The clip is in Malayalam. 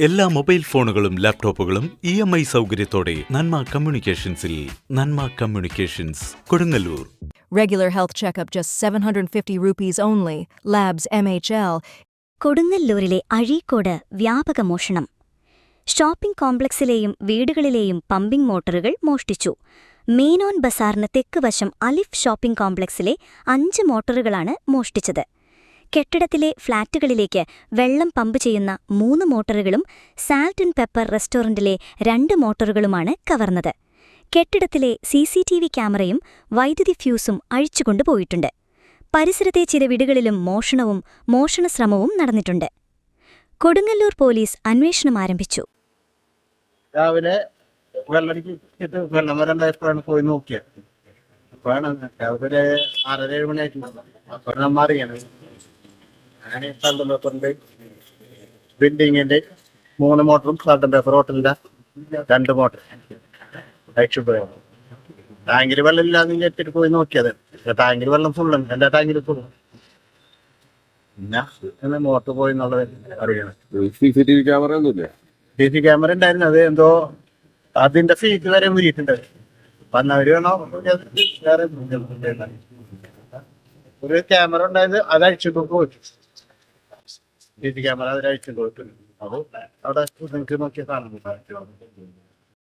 എല്ലാ മൊബൈൽ ഫോണുകളും ലാപ്ടോപ്പുകളും ഇ എം ഐ സൗകര്യത്തോടെ Nanma കമ്മ്യൂണിക്കേഷൻസിൽ Nanma communications Kodungallur Regular health checkup just 750 rupees only. Labs MHL. കൊടുങ്ങല്ലൂരിലെ അഴീക്കോട് വ്യാപക മോഷണം ഷോപ്പിംഗ് കോംപ്ലക്സിലെയും വീടുകളിലെയും പമ്പിംഗ് മോട്ടോറുകൾ മോഷ്ടിച്ചു മേനോൻ ബസാറിന് തെക്ക് വശം അലിഫ് ഷോപ്പിംഗ് കോംപ്ലക്സിലെ അഞ്ച് മോട്ടോറുകളാണ് മോഷ്ടിച്ചത് കെട്ടിടത്തിലെ ഫ്ളാറ്റുകളിലേക്ക് വെള്ളം പമ്പ് ചെയ്യുന്ന മൂന്ന് മോട്ടോറുകളും സാൽട്ട് ആൻഡ് പെപ്പർ റെസ്റ്റോറന്റിലെ രണ്ട് മോട്ടോറുകളുമാണ് കവർന്നത്. കെട്ടിടത്തിലെ സി സി ടി വി ക്യാമറയും വൈദ്യുതി ഫ്യൂസും അഴിച്ചുകൊണ്ടുപോയിട്ടുണ്ട് പരിസരത്തെ ചില വീടുകളിലും മോഷണവും മോഷണശ്രമവും നടന്നിട്ടുണ്ട്. കൊടുങ്ങല്ലൂർ പോലീസ് അന്വേഷണം ആരംഭിച്ചു. രാവിലെ പോയി നോക്കിയത് പേപ്പറിന്റെ ബിൽഡിങ്ങിന്റെ മൂന്ന് മോട്ടറും സാൾട്ടൻ പേപ്പർ ഹോട്ടലിന്റെ രണ്ട് മോട്ടർ. ലൈറ്റ് പോയി ടാങ്കിൽ വെള്ളം ഇല്ലാന്ന് വിചാരിച്ചിട്ട് പോയി നോക്കിയത്. ടാങ്കിൽ വെള്ളം ഫുള്ളുണ്ട് എന്റെ ടാങ്കിൽ ഫുള്ളും പിന്നെ മോട്ടർ പോയി എന്നുള്ളത് അറിയണം. C C T V camera ഒന്നുമില്ല? ഡി സി ക്യാമറ ഉണ്ടായിരുന്നു. അത് എന്തോ അതിന്റെ ഫീറ്റ് വരെ മുരിയിട്ടുണ്ട് അപ്പൊ വേണോ? വേറെ വേണോ ഒരു ക്യാമറ ഉണ്ടായത് അത് അഴിച്ചിട്ട് പോയിട്ട് ഡി സി ക്യാമറ അതിൽ അഴിച്ചിട്ട് പോയിട്ട് അത് അവിടെ നിങ്ങൾക്ക് നോക്കിയ കാണുന്നു